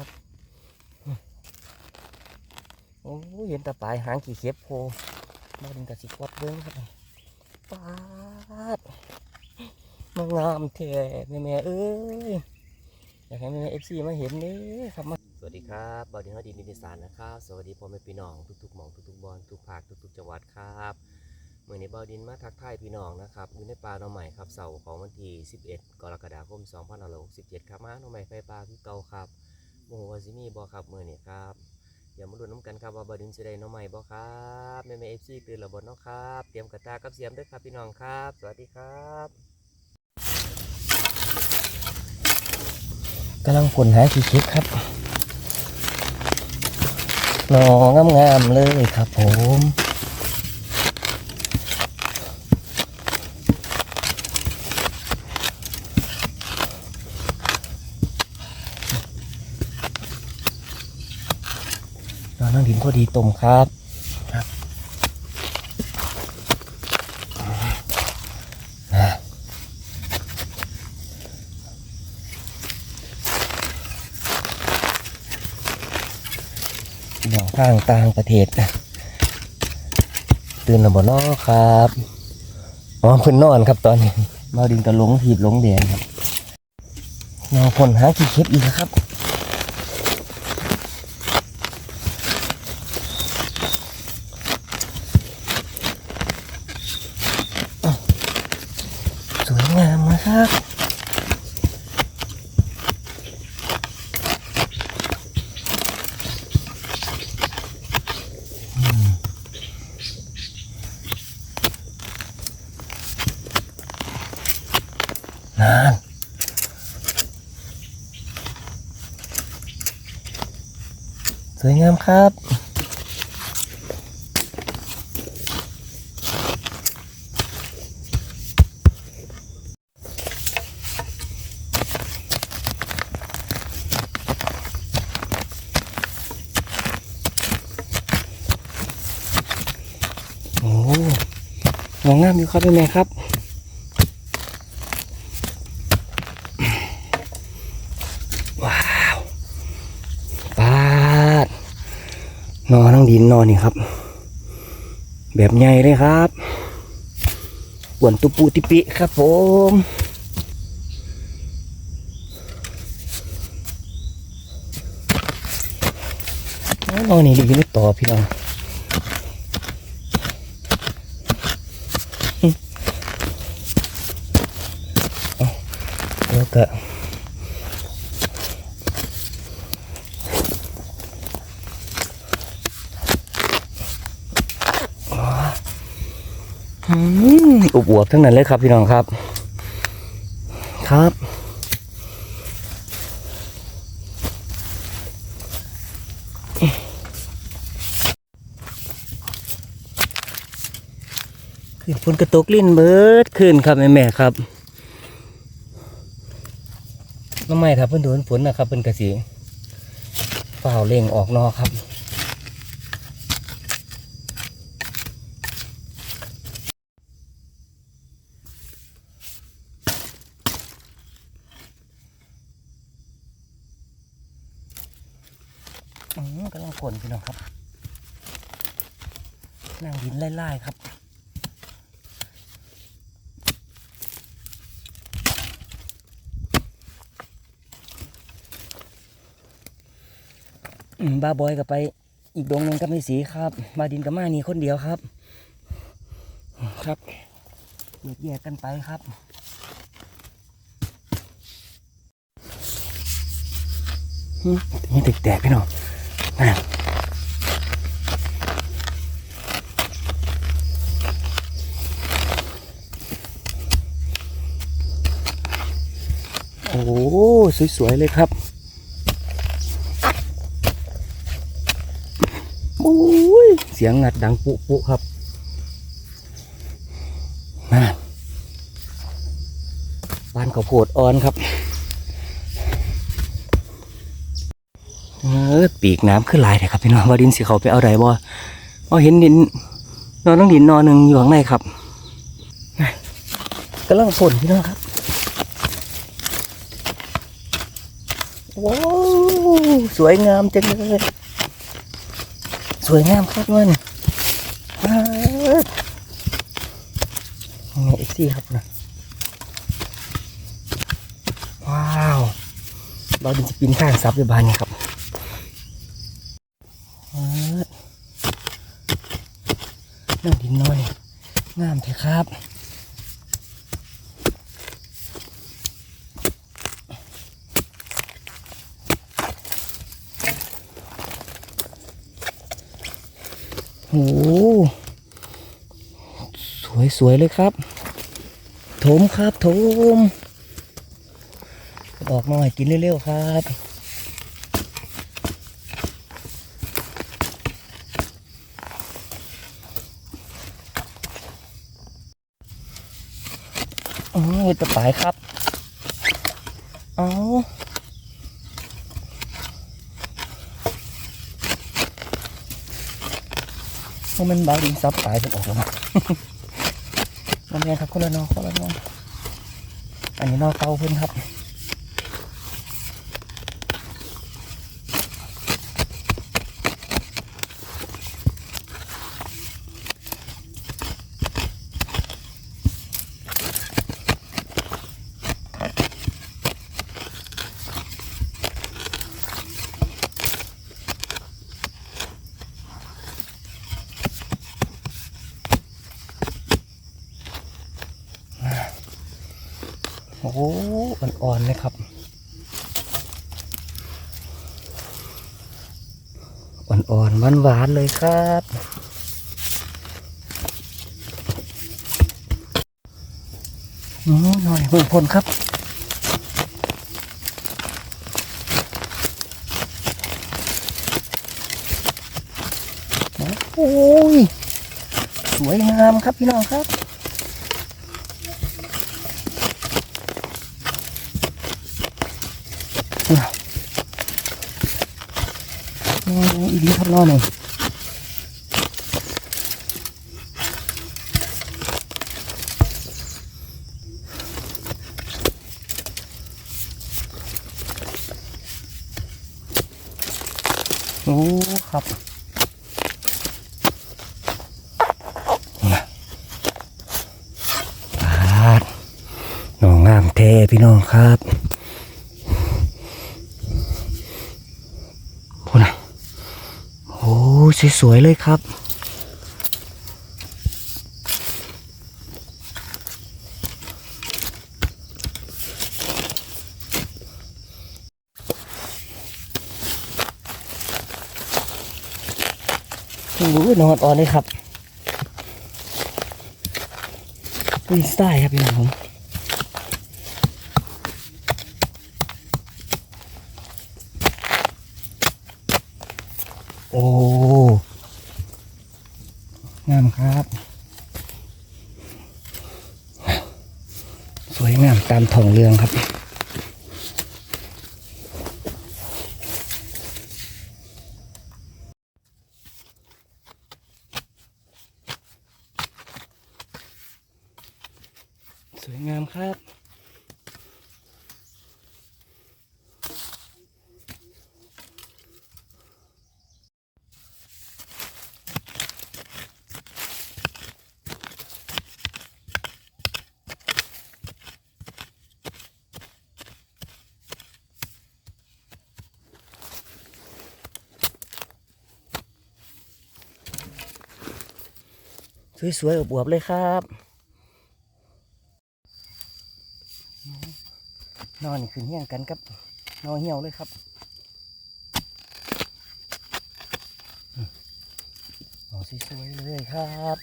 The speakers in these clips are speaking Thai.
ครับ โอ้ยเห็นตาปลายหางกี่เข็บโพมาดินกับสิกวัดเบิ้งครับปาดมางามแท้แม่แม่เอ้ยอยากให้แม่แม่เอฟซีมาเห็นเด้ครับมาสวัสดีครับบอดินฮอดินดินอีสานนะครับ สวัสดีพ่อแม่พี่น้องทุกๆหม่องทุกๆบอลทุกภาคทุกๆจังหวัดครับเมื่อนี้บอดินมาทักทายพี่น้องนะครับอยู่ในป่าหน่อใหม่ครับเสาร์ของวันที่ 11 กรกฎาคม 2567 ครับมาหน่อใหม่ไฟป่าคือเก่าครับ โมโหวาซิมีบอครับเมื่อนี้ครับอย่ามาดูน้ำกันครับว่าบดินจะได้น้องใหม่บ่ครับแม่แม่เอฟซีตื่นระเบดน้องครับ เตรียมกระตากับเสียมด้วยครับพี่น้องครับ สวัสดีครับกำลังผลหาขี้คิดครับหนองงามๆเลยครับผมนอนนั่งดิน พอดีตุ่มครับครับอ่าพี่น้องข้างต่างประเทศนะตื่นแล้วบ่เนอครับอ๋อเพิ่นนอนครับตอนนี้มาดินกระหลงถีบหลงแดงครับนอนคนหาขี้เข็บอีกแล้วครับ สวยงามนะครับนานสวยงามครับ โอ้ งามอยู่ครับแม่ครับว้าวปาดนอนนั่งดินนอนนี่ครับ แบบใหญ่เลยครับกวนตุปูติปิครับผมนอนนี่ดีไม่ต่อพี่น้อง แล้วก็อืมอุบอวบทั้งนั้นเลยครับพี่น้องครับ ครับขึ้นฝนกระตกลิ้นเบิดขึ้นครับแม่แม่ครับ น้ำไม่ครับเพิ่นโดนฝนนะครับเพิ่นกระสีเฝ้าเล่งออกนอครับอืมกำลังฝนพี่น้องครับ นั่งดินไล่ๆครับ บ้าบอยก็ไป อีกดงหนึ่งก็ไม่สีครับมาดินกับมานี่คนเดียวครับ ครับแยกแยกกันไปครับนี่แตกๆพี่น้องนั่นโอ้สวยๆเลยครับ โอ้ยเสียงงัดดังปุปุครับมาบ้านข้าวโพดอ่อนครับเออปีกน้ำขึ้นหลายเลยครับพี่น้องว่าดินสีเขาไปเอาไรบ่เอเห็นดินนอนน้องดินนอนหนึ่งอยู่ข้างในครับกำลังฝนพี่น้องครับว้าวสวยงามจังเลย วยงามครับมันว้าวนี่เอ็กซี่ครับนะว้าวเราดินจะปีนข้างซับด้วยบานนี่ครับนั่งดินน้อยงามเถอะครับ โอ้โห สวยเลยครับโถมครับโถมออกหน่อยกินเร็วๆครับอ๋อเห็ดตะปายครับ เอาเพราะมันบาดินซับปลายมันออกแล้ว นะมันแรงครับคนละนอคนละนออันนี้นอเตาเพิ่นครับ โอ้อ่อนๆเลยครับ อ่อนๆหวานๆเลยครับอืมหน่อยเบิ่งผลครับโอ้ย สวยงามครับพี่น้องครับ อ๋ออีก นิดครับนอนหนึ่โอ้ครับปาดหนองงามเทพี่น้องครับพูดนะ โอ้ สวยๆเลยครับ โอ้ยนอนอ่อนเลยครับวินสไตล์ครับพี่น้องผมโอ้ งามครับ สวยงามตามถ่องเรืองครับ สวยๆอวบๆเลยครับ นอนขึ้นเฮี้ยงกันครับ นอนเหี่ยวเลยครับนอนสวยๆเลยครับ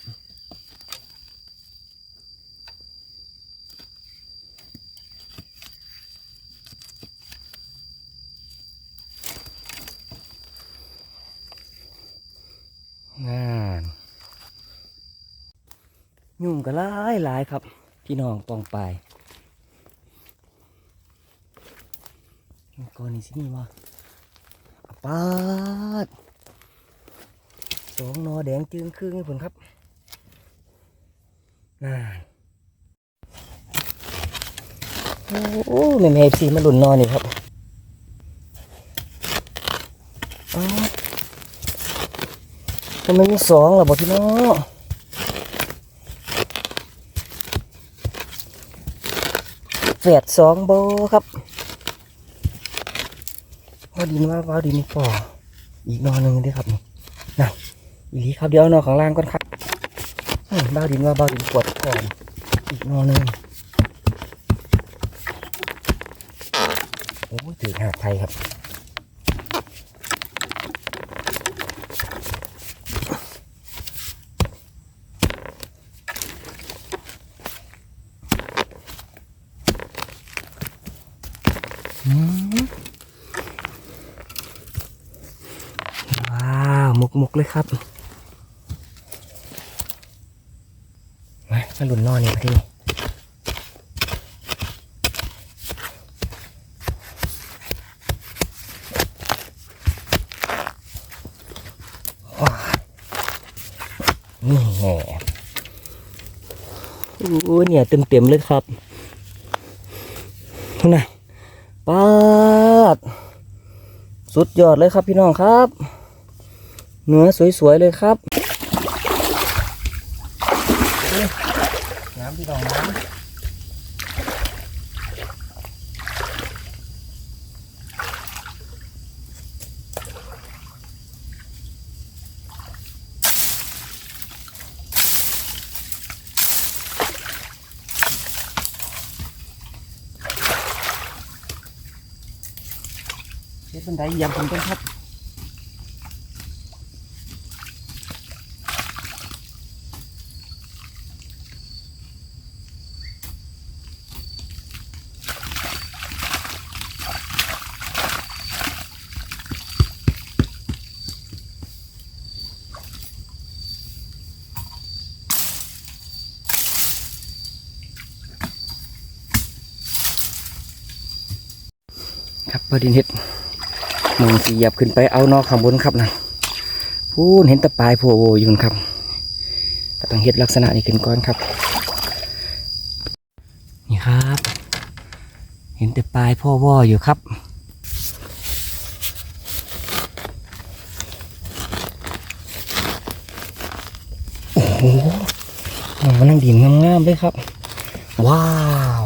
งานยุ่งก็หลายครับ พี่น้องปองปายก่อนนี่สินี่วะปาดสองนอแดงจึงครึ่งให้ผลครับน่าโอ้แม่แม่สีมาหลุนนอนนี่ครับอ้าวทำไมมีสองล่ะบอกพี่น้อง แฝดสองโบครับว่าดินว่าว่าดินนี่ป่ออีกนอนหนึ่งด้วยครับนี่นะอีหลีครับเดี๋ยวนอนข้างล่างก่อนครับบ้าดินว่าบ้าดินปวดก่อนอีกนอนหนึ่งโอ้ยถือหาไทยครับ อืมว้าวมุกมุก เลยครับมามาหลุนนอนนี่มาที่นี่ว้าวนี่แน่โอ้เนี่ยเต็มเต็มๆเลยครับทุกนะปาด สุดยอดเลยครับพี่น้องครับ เนื้อสวยๆเลยครับน้ำพี่น้องน้ำเฮ็ดบันไดยำผมกันครับ อดินเห็ดมองสีหยียบขึ้นไปเอานอกข้างบนครับนะพูนเห็นตะปายโผล่อยู่นครับก็ต้องเห็ดลักษณะนี้ขึ้นก่อนครับ นี่ครับ เห็นแต่ปลายพ่อว่ออยู่ครับโอ้โหมันนั่งดินงามๆเลยครับ ว้าว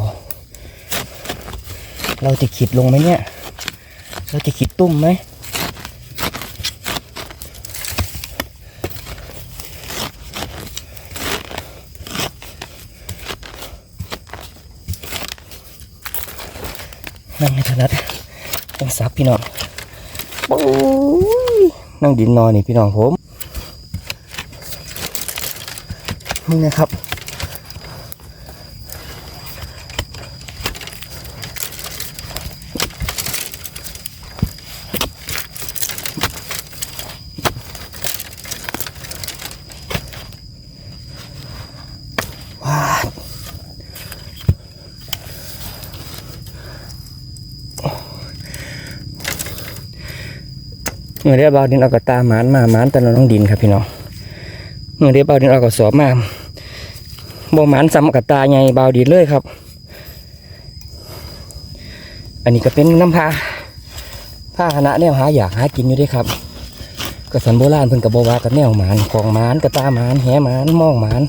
เราจะขีดลงไหมเนี่ย เราจะขีดตุ้มไหมนั่งไม่ถนัดต้องซับพี่น้องโอ้ยนั่งดินนอนนี่พี่น้องผม นี่นะครับ มื่อได้เบาดินเอากระตาหมานมาหมานตะนน้องดินครับพี่น้องเมื่อได้เบาดินเอากระสอบมาบ่หมานซ้ำกระตาใหญ่เบาดินเลยครับ อันนี้ก็เป็นน้ำพาผ้าคณะแนวหาอยากหากินอยู่ด้วยครับกระสันโบราณเพิ่นกับโบวากับแนวหมานของหมานกระตาหมานแหหมานมองหมาน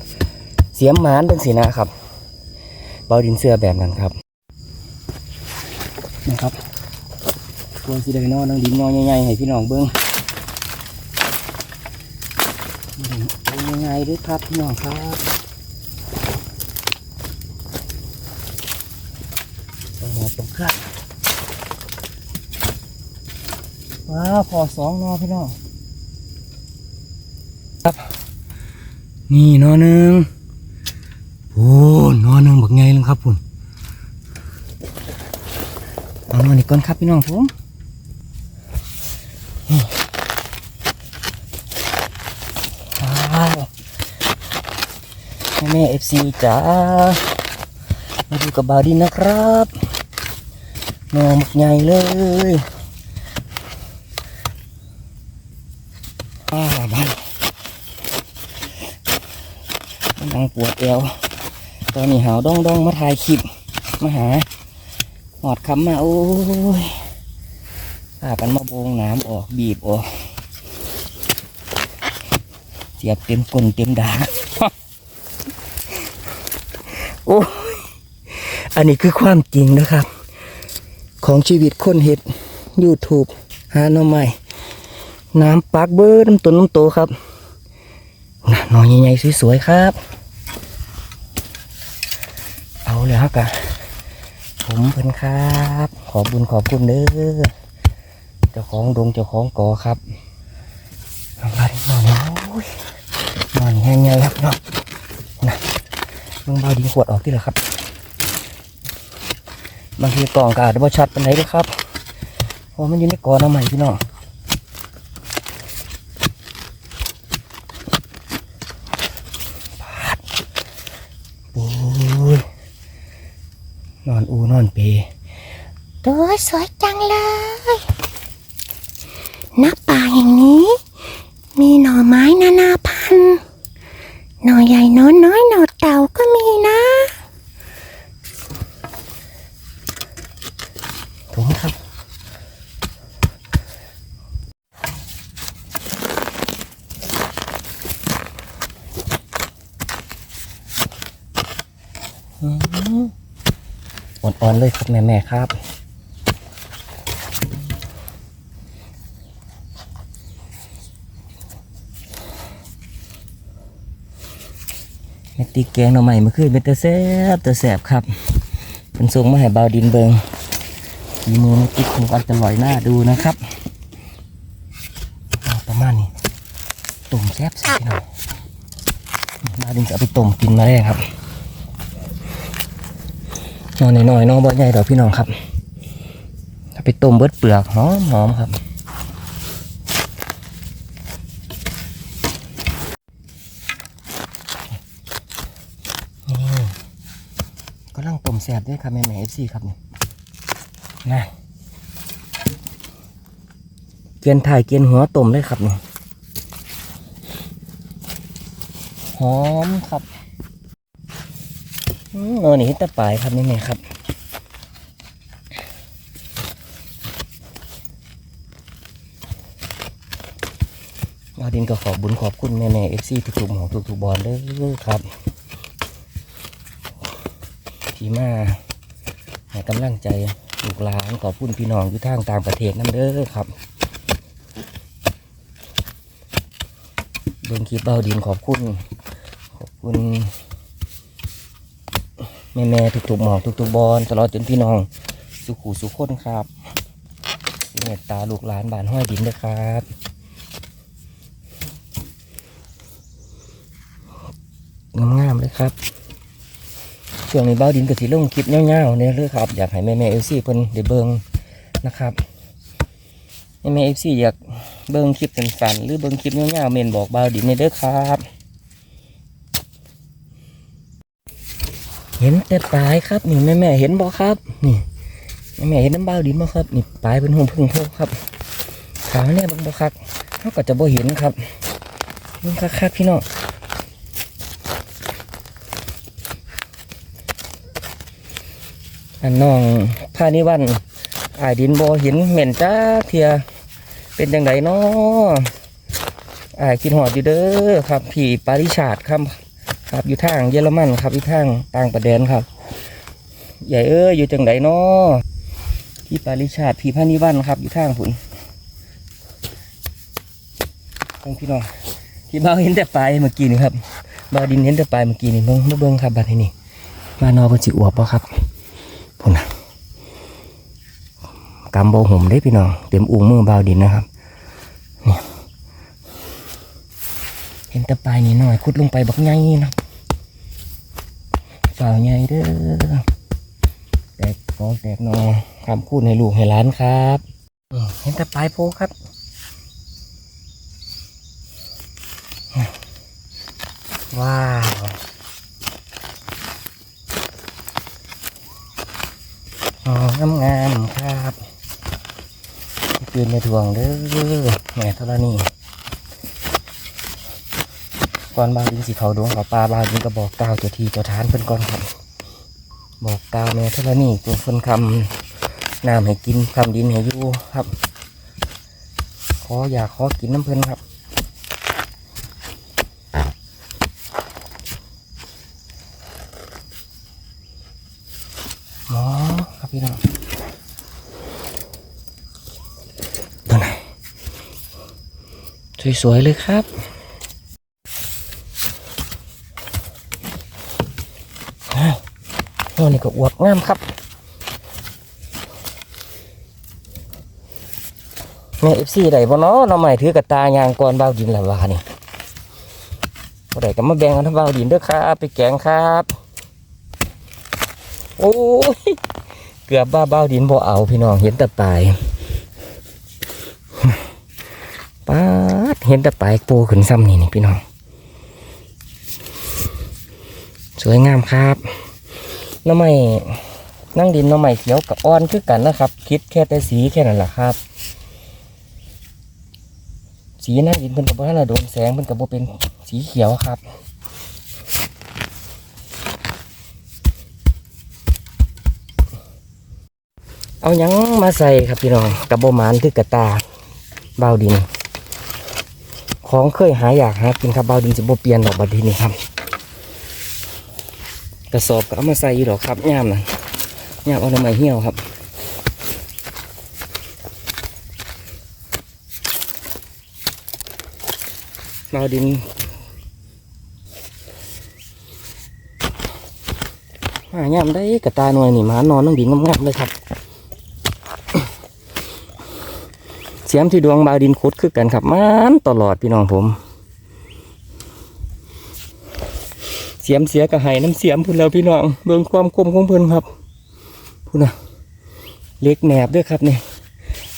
เสียมหมานเป็นสีนะครับ เบาดินเสื้อแบบนั้นครับนะครับ ตัวสีแดงนอนนังดินนอนใหญ่ๆให้พี่น้องเบิ้งเป็นยังไงด้วยครับพี่น้องครับต้องหมดตรงข้างว้าวพอสองนอพี่น้องครับนี่นอหนึ่งโอ้นอนหนึ่งบักไงเลยครับพุ่นเอานอนอีกก่อนครับพี่น้องผมนี่ว้าว แม่เอฟซีจ๋ามาดูกับบาวดินนะครับนอนบักไงเลยอ้าบ้านนั่งปวดเอวตอนนี้หาวด้องด้องมาถ่ายคลิปมาหาหอดคำมาโอ้ยพากันมาโบงน้ำออกบีบออกเสียบเต็มก้นเต็มดา โอ้ยอันนี้คือความจริงนะครับ ของชีวิตคนเห็ด YouTube หาหน่อใหม่น้ำปักเบอร์น้ำต้นน้ำโตครับน่ะหน่อใหญ่ๆสวยๆครับ เอาเลยครับกะผมเพิ่นครับ ขอบุญขอบคุณเด้อเจ้าของดงเจ้าของกอครับอาไปหน่อยนะโอ้ยหน่อยแห้งใหญ่ครับเนาะ มึงเบาดินขวดออกที่ละครับ บางทีกล่องกอาดบ่ชัดเปานไหนเด้อครับเพราะมันอยู่ในกอน้ำใหม่พี่น้องโอ้ยนอนอูนอนเปตัวสวยจังเลยณป่าแห่งนี้ มีหน่อไม้นานาพันธุ์หน่อใหญ่น้อยน้อยหน่อเต่าก็มีนะ ถุงครับ อืม อนเลยครับแม่ๆครับ แม่ตีแกงหน่อใหม่มื่อคืนเป็นตะแซบตะแสบครับเป็นทรงมาให้เบาวดินเบิงมีมือแม่ติ๊กคงกันจะลอยหน้าดูนะครับประมาณนี้ต้มแซ่บสิพี่น้องบาวดินจะเอาไปต้มกินมาแรงครับ นอนหน่อยๆน้องบ่ใหญ่ดอกพี่น้องครับเอาไปต้มเบิดเปลือกหอมหอมครับก็ลังต้มแสบด้วยครับแม่แม่เอฟซีครับนี่นะเกียนถ่ายเกียนหัวต้มเลยครับนี่หอมครับ เออนี่เห็นแตะปลายครับแม่แม่ครับวาดินก็ขอบบุญขอบคุณแม่แม่เอฟซีทุกๆหมองทุกๆบอลเด้อครับที่มาให้กำลังใจลูกหลานขอบคุณพี่น้องอยู่ทางต่างประเทศนั่นเด้อครับเบิ่งคลิปเบาดินขอบคุณขอบคุณ แม่แม่ทุกๆหมองทุกๆบอลตลอดจนพี่น้องสุขูสุขคนครับเมตตาลูกหลานบ้านห้อยดินด้วยครับงามๆเลยครับช่วงนี้เบ้าดินกับสีลงคลิปเงาวๆเนี่ยเลยครับ อยากให้แม่แม่เอฟซีเพิ่นได้เบิงนะครับแม่แม่เอฟซีอยากเบิงคลิปสั้นๆหรือเบิงคลิปเงาวๆเมนบอกเบ้าดินในเด้อครับ เห็นแต่ปลายครับ นี่แม่แม่เห็นบ่ครับ นี่แม่แม่เห็นน้ำเบ้าดินบ่ครับนี่ปลายเป็นหุ่มพึ่งโพกครับขาเนี่ยบ่คักเขาก็จะบ่เห็นครับนี่คักๆพี่น้องอันน้องพานิวันอายดินบอเห็นเหม็นจ้าเทียเป็นยังไงเนาะอายกินหอดอยู่เด้อครับ พี่ปาริชาดครับ ครับอยู่ทางเยอรมันครับอยู่ทางต่างประเดนครับ ใหญ่เอ้ยอยู่จังไดเนาะพี่ปาริชาดพี่พานิวันครับ อยู่ทางผุนทางพี่น้องที่บ้าเห็นแต่ปลายเมื่อกี้นี่ครับบ้าดินเห็นแต่ปลายเมื่อกี้นี่เบิ่งเบิ่งครับบัดนี้นี่มานอเป็นสิอวบป่ะครับพุ่นนะกำโบห่มได้พี่น้องเต็มอุ้งมือบ้าดินนะครับนี่เห็นแตะปลายนี่หน่อยขุดลงไปบักใหญ่นะ ฝ่าวใหญ่เด้อแตกกอแตกหนอคำพูดให้ลูกให้หลานครับเห็นแตะปลายโพครับว้าวอ๋องามงามครับปืนในทวงเด้อแหม่ธรณี ก่อนบางดินสีเขาดวงเขาปลาบางดินก็บอกกล่าวเจ้าทีเจ้าทานเพิ่นก่อนครับ บอกกล่าวแม่ธรณีตัวเพิ่นคำน้ำให้กินคำดินให้อยู่ครับ ขออยากขอกินน้ำเพลินครับหมอครับพี่น้องตัวไหนสวยๆเลยครับอ้าว โอ้นี่ก็อวบงามครับแม่เอฟซีได้บ่เนาะเราใหม่ถือกระตายางก่อนเบาดินละวานี่บ่ได้ก็มาแบ่งกันทั้งเบาดินเด้อครับไปแกงครับ โอ้ยเกือบบ้าเบาดินบ่เอาพี่น้องเห็นแต่ปลายปาดเห็นแต่ปลายปูขึ้นซ้ำนี่นี่พี่น้อง สวยงามครับ น้ำใหม่นั่งดินน้ำใหม่เขียวกับอ่อนคือกันนะครับ คิดแค่แต่สีแค่นั้นแหละครับ สีนั่นดินเพิ่นกับว่าน่ะโดนแสงเพิ่นกับว่าเป็นสีเขียวครับเอายังมาใส่ครับพี่น้องกับโบมานคือกระตาเบาดิน ของเคยหาอยากหากินครับเบาดินจะโบเปลี่ยนดอกบัดทีนี้ครับ กระสอบก็เอามาใส่อยู่ดอกครับย่ามนะย่ามเอาทำไมเหี่ยวครับเบาดินหายามได้กระตาหน่วยนี่มานอนต้องดินงามๆเลยครับ เสียมที่ดวงบาวดินคุดคือกันครับมานตลอดพี่น้องผม เสียมเสียกระหายน้ำเสียมพุ่นแล้วพี่น้องเบิ่งความคมของเพิ่นครับพุ่นนะเล็กแหนบด้วยครับนี่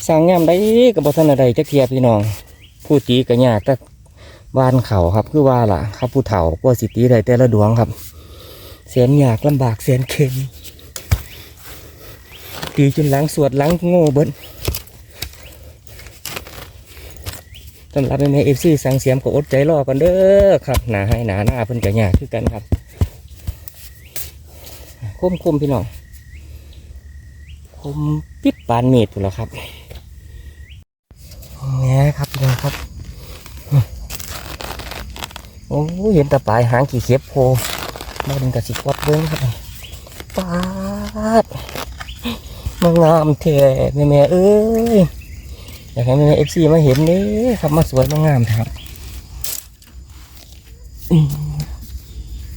สร้างงามได้กับบทันอะไรจักเทียพี่น้อง ผู้จีกระยากแต่บ้านเขาครับคือว่าล่ะครับผู้เฒ่ากว่าสิตีได้แต่ละดวงครับเสียนยากลำบากเสียนเข็นตีจนหล้างสวดหล้างโง่เบิ้ล สำหรับในเอฟซีสังเสียมก็อดใจรอกันเด้อครับหนาให้หนาหน้าเพิ่นกะยาคือกันครับคมคมพี่น้องคมปิดปานเมตรอยู่แล้วครับเนี่ยครับพี่น้องครับโอ้เห็นต่ปายหางกี่เข็บโพมาดึงกับสิกวัดเบิ้งครับปาดมางามแท้แม่แม่เอ้ย อยากให้แม่แม่เอฟซีมาเห็นนี่ครับมาสวยมางามครับ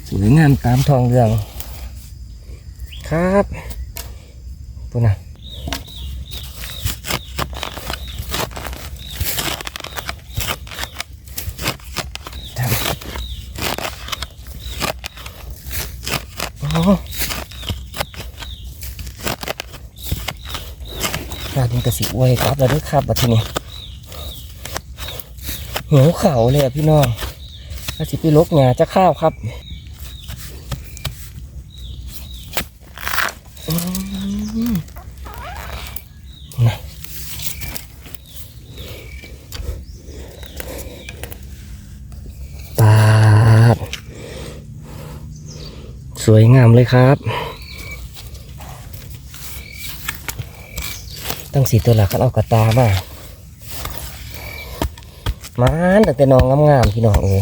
สวยงามตามทองเรือง ครับปุ่นนะ กาดินกระสิอวยครับแล้วด้วยครับบัดทีนี้เหนียวเข่าเลยพี่น้องถ้าสิไปลกหงาจะข้าวครับปาด สวยงามเลยครับ ตั้งสีตัวหลักกันเอากระตามามาตั้งแต่น้องงามๆพี่น้องเอ้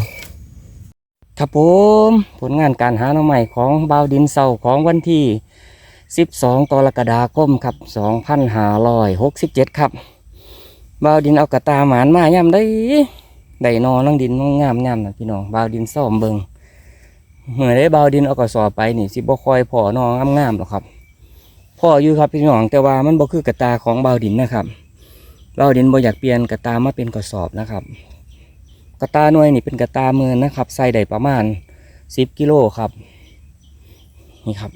ครับผมผลงานการหาหน้องใหม่ของบาวดินเศร้าของวันที่ 12 กรกฎาคมครับ 2567 ครับบาวดินเอากระตาหมานมาย่ำได้ได้นอนังดินงามๆย่ำนะพี่น้องบาวดินซ่อมเบิงเมื่อได้บาวดินเอากระสอบไปนี่สิบ่คอยพอนองงามๆหรอกครับ พ่ออยู่ครับพี่น้องแต่ว่ามันบ่คือกระตาของเบาดินนะครับเบาดินบ่อยากเปลี่ยนกระตามาเป็นกระสอบนะครับ กระตาหน่วยนี่เป็นกระตามือนะครับใส่ได้ประมาณสิบกิโลครับ นี่ครับ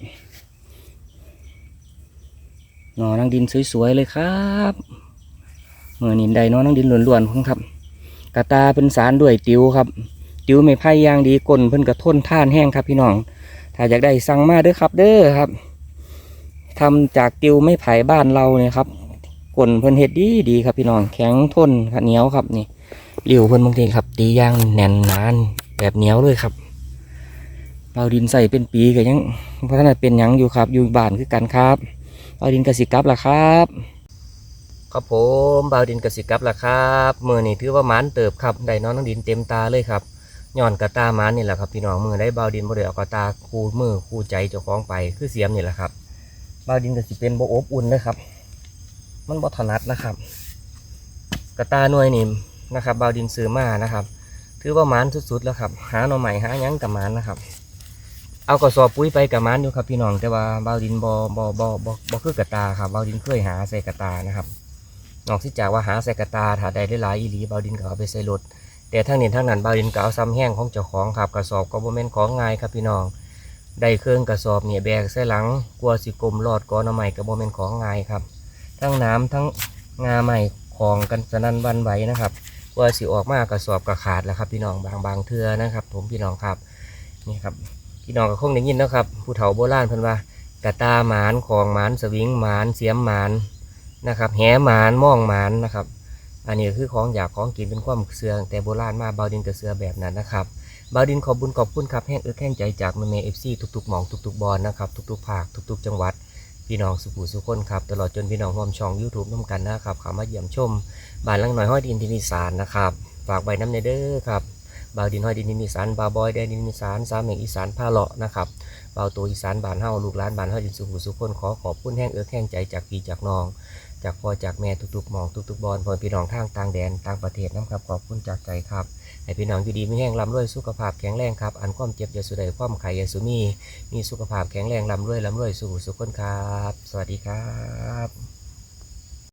นอนังดินสวยๆเลยครับเมื่อนินใดนอนังดินล้วนๆครับ กระตาเป็นสารด้วยติวครับ ติวไม่ไผ่ยางดีก้นเพิ่นกระทนท่านแห้งครับพี่น้อง ถ้าอยากได้สั่งมาเด้อครับเด้อครับ ทำจากติวไม่ไผ่บ้านเราเนี่ยครับก้นเพิ่นเฮ็ดดีดีครับพี่น้องแข็งทนครับเหนียวครับนี่เหลียวเพิ่นบางทีครับตีย่างแน่นนานแบบเหนียวเลยครับเราดินใส่เป็นปีก็ยังเพราะฉะนั้นเป็นยังอยู่ครับ อยู่บ้านคือกันครับเราดินกสิกับล่ะครับ ครับผมบาดินกสิกับล่ะครับมือนี่ถือว่ามานเติบครับได้น้องน้องดินเต็มตาเลยครับย้อนกระตามานนี่แหละครับพี่น้องมือได้บาดินบ่ได้เอากระตาคูมือคูใจเจ้าของไปคือเสียมนี่แหละครับ บาวดินก็สิเป็นบ่อบอุ่นเลยครับ มันบ่ถนัดนะครับ กระตาหน่วยนี่มนะครับ บาวดินซื้อมานะครับ ถือว่าหมานสุดๆแล้วครับ หาหน่อใหม่หายังกับหมานนะครับ เอากระสอบปุ๋ยไปกับหมานอยู่ครับพี่น้องแต่ว่าบาวดินบ่บ่บ่บ่บ่คือกระตาครับบาวดินเคยหาใส่กระตานะครับนอกจากว่าหาใส่กระตาถ้าได้หลายอีหลีบาวดินก็เอาไปใส่รถแต่ทั้งนี้ทั้งนั้นบาวดินก็เอาซ้ำแห้งของเจ้าของครับกระสอบก็บ่แม่นของง่ายครับพี่น้อง ได้เครื่องกระสอบเนี่ยแบกใส่หลังกลัวสิกลมรอดก้อนใหม่ก็บ่แม่นของง่ายครับ ทั้งน้ำทั้งงาใหม่ของกันสนั่นวันไหวนะครับกลัวสิออกมากระสอบกระขาดแล้วครับ พี่น้องบางบางเทือนะครับ ผมพี่น้องครับนี่ครับพี่น้องก็คงได้ยินนะครับผู้เฒ่าโบราณเพิ่นว่ากระตาหมานของหมานสวิงหมานเสียมหมานนะครับแหหมานม่องหมานนะครับ อันนี้คือของอยากของกินเป็นความเสื่องแต่โบราณมาเบาดินกับเสือแบบนั้นนะครับ บาวดินขอบบุญขอบคุณครับแห้งเอื้อแห้งใจจากแม่เมเอฟซีทุกๆหมองทุกๆบอลนะครับทุกๆภาคทุกๆ จังหวัดพี่น้องสุขุสุขคนครับตลอดจนพี่น้องร่วมช่อง YouTube น้ำกันนะครับเข้ามาเยี่ยมชมบ้านลังหน่อยห้อยดินทินิสานนะครับฝากใบน้ำในเด้อครับบาวดินห้อยดินทินิสานบาวบอยแดนดินทินิสานสามแห่งอีสานผ้าเลาะนะครับเบาตัวอีสานบานเฮาลูกหลานบานเฮาดินสุขุสุขคนขอขอบคุณแห้งเอื้อแห้งใจจากพี่จากน้องจากพ่อจากแม่ทุกๆหมองทุกๆบอลพอพี่น้องทางต่างแดนต่างประเทศน้ำครับขอบคุณจากใจครับ ให้พี่น้องอยู่ดีไม่แห้งลำรวยสุขภาพแข็งแรงครับ อันความเจ็บอย่าสุดใดความไข่อย่าสุมี มีสุขภาพแข็งแรงลำรวยลำรวยสุขสุขคนครับ สวัสดีครับ